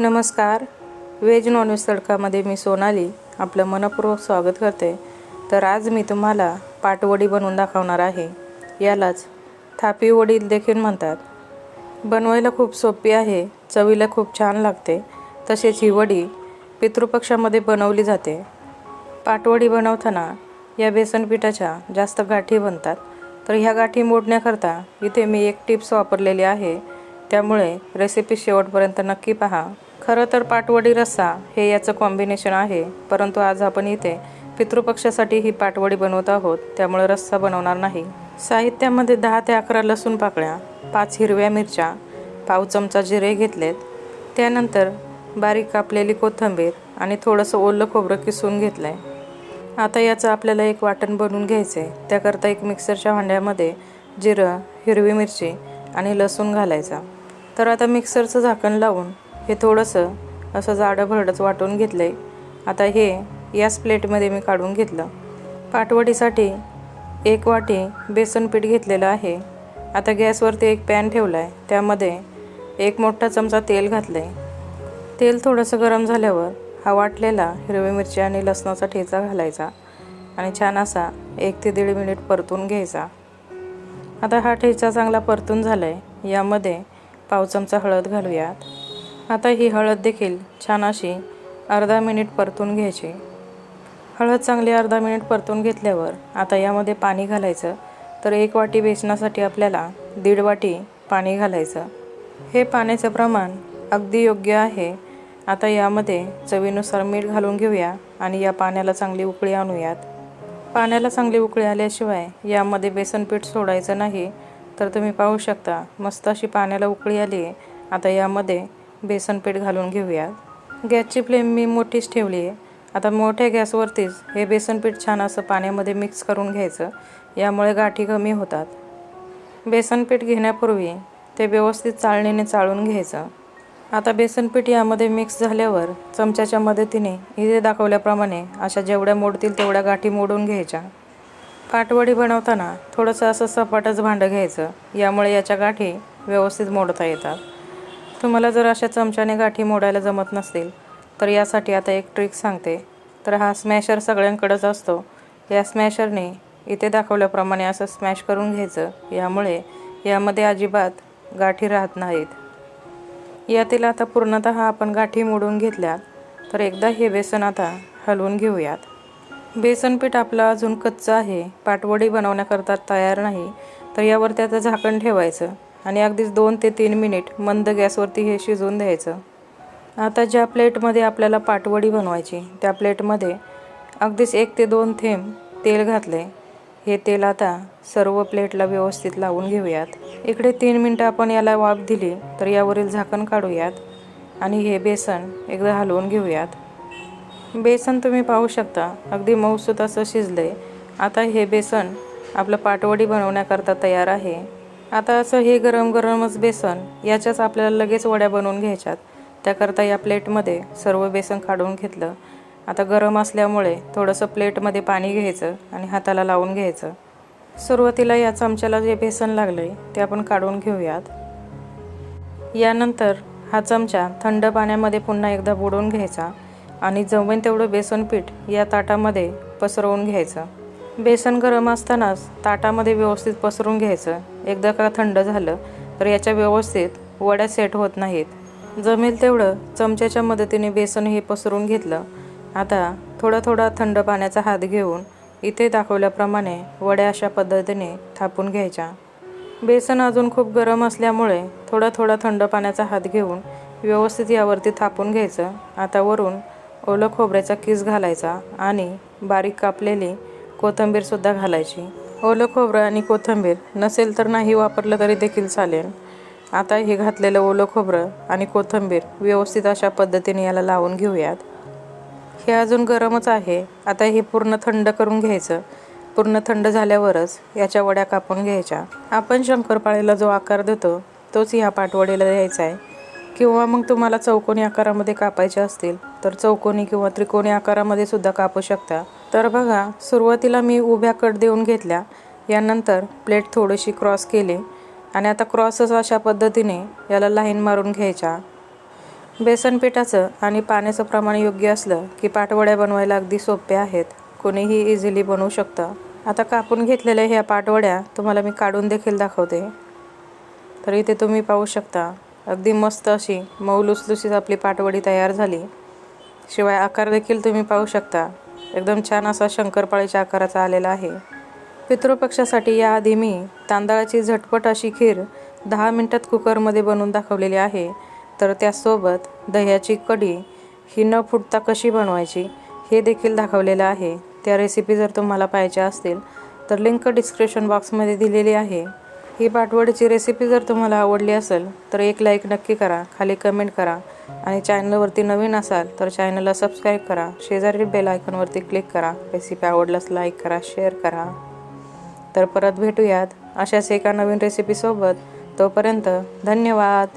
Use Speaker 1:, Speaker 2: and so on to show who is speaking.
Speaker 1: नमस्कार. Veg non veg तडकामध्ये मी सोनाली आपलं मनपूर्वक स्वागत करते. तर आज मी तुम्हाला पाटवडी बनवून दाखवणार आहे. यालाच थापी वडील देखील म्हणतात. बनवायला खूप सोपी आहे चवीला खूप छान लागते. तसेच ही वडी पितृपक्षामध्ये बनवली जाते. पाटवडी बनवताना या बेसन पिठाच्या जास्त गाठी बनतात. तर ह्या गाठी मोडण्याकरता इथे मी एक टिप्स वापरलेली आहे. त्यामुळे रेसिपी शेवटपर्यंत नक्की पहा. खरं तर पाटवडी रस्सा हे याचं कॉम्बिनेशन आहे परंतु आज आपण इथे पितृपक्षासाठी ही पाटवडी बनवत आहोत त्यामुळे रस्सा बनवणार नाही. साहित्यामध्ये दहा ते अकरा लसूण पाकळ्या पाच हिरव्या मिरच्या पाव चमचा जिरे घेतलेत. त्यानंतर बारीक कापलेली कोथिंबीर आणि थोडंसं ओलं खोबरं किसून घेतलं आहे आता याचं आपल्याला एक वाटण बनवून घ्यायचं आहे त्याकरता एक मिक्सरच्या भांड्यामध्ये जिरं हिरवी मिरची आणि लसूण घालायचा. तर आता मिक्सरचं झाकण लावून हे थोडंसं असं जाडं भरडंच वाटून घेतलं आहे आता हे याच प्लेटमध्ये मी काढून घेतलं. पाटवडीसाठी एक वाटी बेसन पीठ घेतलेलं आहे. आता गॅसवरती एक पॅन ठेवला आहे त्यामध्ये एक मोठा चमचा तेल घातलं आहे तेल थोडंसं गरम झाल्यावर हा वाटलेला हिरवी मिरची आणि लसणाचा ठेचा घालायचा आणि छान असा एक ते दीड मिनिट परतून घ्यायचा. आता हा ठेचा चांगला परतून झाला आहे यामध्ये पाव चमचा हळद घालूयात. आता ही हळद देखील छान अशी अर्धा मिनिट परतून घ्यायची. हळद चांगली अर्धा मिनिट परतून घेतल्यावर आता यामध्ये पाणी घालायचं. तर एक वाटी बेसनासाठी आपल्याला दीड वाटी पाणी घालायचं. हे पाण्याचं प्रमाण अगदी योग्य आहे. आता यामध्ये चवीनुसार मीठ घालून घेऊया आणि या पाण्याला चांगली उकळी आणूयात. पाण्याला चांगली उकळी आल्याशिवाय यामध्ये बेसन पीठ सोडायचं नाही. तर तुम्ही पाहू शकता मस्त अशी पाण्याला उकळी आली आहे. आता यामध्ये बेसन पीठ घालून घेऊयात गॅसची फ्लेम मी मोठीच ठेवली आहे. आता मोठ्या गॅसवरतीच हे बेसन पीठ छान असं पाण्यामध्ये मिक्स करून घ्यायचं. यामुळे गाठी कमी होतात. बेसन पीठ घेण्यापूर्वी ते व्यवस्थित चाळणीने चाळून घ्यायचं. आता बेसन पीठ यामध्ये मिक्स झाल्यावर चमच्याच्या मदतीने इथे दाखवल्याप्रमाणे अशा जेवढ्या मोडतील तेवढ्या गाठी मोडून घ्यायच्या. पाटवडी बनवताना थोडंसं असं सपाटच भांडं घ्यायचं. यामुळे याच्या गाठी व्यवस्थित मोडता येतात. तुम्हाला जर अशा चमच्याने गाठी मोडायला जमत नसतील तर यासाठी आता एक ट्रिक सांगते. तर हा स्मॅशर सगळ्यांकडंच असतो. या स्मॅशरने इथे दाखवल्याप्रमाणे असं स्मॅश करून घ्यायचं. यामुळे यामध्ये अजिबात गाठी राहत नाहीत. यातील आता पूर्णतः आपण गाठी मोडून घेतल्या तर एकदा हे बेसन आता हलवून घेऊयात. बेसन पीठ आपलं अजून कच्चं आहे. पाटवडी बनवण्याकरता तयार नाही तर यावर त्याचं झाकण ठेवायचं. आणि अगदीच दोन ते तीन मिनिट मंद गॅसवरती हे शिजवून द्यायचं. आता ज्या प्लेटमध्ये आपल्याला पाटवडी बनवायची त्या प्लेटमध्ये अगदीच एक ते दोन थेंब तेल घातले. हे तेल आता सर्व प्लेटला व्यवस्थित लावून घेऊयात. इकडे तीन मिनटं आपण याला वाफ दिली तर यावरील झाकण काढूयात आणि हे बेसन एकदा हलवून घेऊयात. बेसन तुम्ही पाहू शकता अगदी मऊसूत असं शिजलं आता हे बेसन आपलं पाटवडी बनवण्याकरता तयार आहे. आता असं हे गरम गरमच बेसन याच्याच आपल्याला लगेच वड्या बनवून घ्यायच्यात. त्याकरता या प्लेटमध्ये सर्व बेसन काढून घेतलं. आता गरम असल्यामुळे थोडंसं प्लेटमध्ये पाणी घ्यायचं आणि हाताला लावून घ्यायचं. सुरुवातीला या चमच्याला जे बेसन लागलं आहे ते आपण काढून घेऊयात. यानंतर हा चमचा थंड पाण्यामध्ये पुन्हा एकदा बुडवून घ्यायचा आणि जमेन तेवढं बेसन पीठ या ताटामध्ये पसरवून घ्यायचं. बेसन गरम असतानाच ताटामध्ये व्यवस्थित पसरून घ्यायचं. एकदा का थंड झालं तर याच्या व्यवस्थित वड्या सेट होत नाहीत. जमेल तेवढं चमच्याच्या मदतीने बेसन हे पसरून घेतलं. आता थोडा थोडा थंड पाण्याचा हात घेऊन इथे दाखवल्याप्रमाणे वड्या अशा पद्धतीने थापून घ्यायच्या. बेसन अजून खूप गरम असल्यामुळे थोडा थोडा थंड पाण्याचा हात घेऊन व्यवस्थित यावरती थापून घ्यायचं. आता वरून ओलं खोबऱ्याचा किस घालायचा आणि बारीक कापलेली कोथिंबीरसुद्धा घालायची. ओलं खोबरं आणि कोथिंबीर नसेल तर नाही वापरलं तरी देखील चालेल. आता हे घातलेलं ओलं खोबरं आणि कोथिंबीर व्यवस्थित अशा पद्धतीने याला लावून घेऊयात. हे अजून गरमच आहे. आता हे पूर्ण थंड करून घ्यायचं. पूर्ण थंड झाल्यावरच याच्या वड्या कापून घ्यायच्या. आपण शंकरपाळेला जो आकार देतो तोच ह्या पाटवडीला द्यायचा आहे. किंवा मग तुम्हाला चौकोनी आकारामध्ये कापायचे असतील तर चौकोनी किंवा त्रिकोणी आकारामध्ये सुद्धा कापू शकता. तर बघा सुरुवातीला मी उभ्या कट देऊन घेतल्या यानंतर प्लेट थोडीशी क्रॉस केली आणि आता क्रॉसच अशा पद्धतीने याला लाईन मारून घ्यायच्या. बेसन पिठाचं आणि पाण्याचं प्रमाण योग्य असलं की पाटवड्या बनवायला अगदी सोप्या आहेत. कोणीही इझिली बनवू शकतं. आता कापून घेतलेल्या ह्या पाटवड्या तुम्हाला मी काढून देखील दाखवते. तर इथे तुम्ही पाहू शकता. अगदी मस्त अशी मऊ लुसलुसीत आपली पाटवडी तयार झाली. शिवाय आकार देखील तुम्ही पाहू शकता. एकदम छान असा शंकरपाळीच्या आकाराचा आलेला आहे. पितृपक्षासाठी याआधी मी तांदळाची झटपट अशी खीर दहा मिनटात कुकरमध्ये बनवून दाखवलेली आहे. तर त्यासोबत दह्याची कढी ही न फुटता कशी बनवायची हे देखील दाखवलेलं आहे. त्या रेसिपी जर तुम्हाला पाहिजे असतील तर लिंक डिस्क्रिप्शन बॉक्समध्ये दिलेली आहे. ही पाठवडीची रेसिपी जर तुम्हाला आवडली असेल तर एक लाईक नक्की करा खाली कमेंट करा. आणि चॅनलवरती नवीन असाल तर चॅनलला सबस्क्राईब करा. शेजारी बेल आयकॉनवरती क्लिक करा. रेसिपी आवडल्यास लाईक करा शेअर करा. तर परत भेटूयात अशाच एका नवीन रेसिपीसोबत तोपर्यंत धन्यवाद.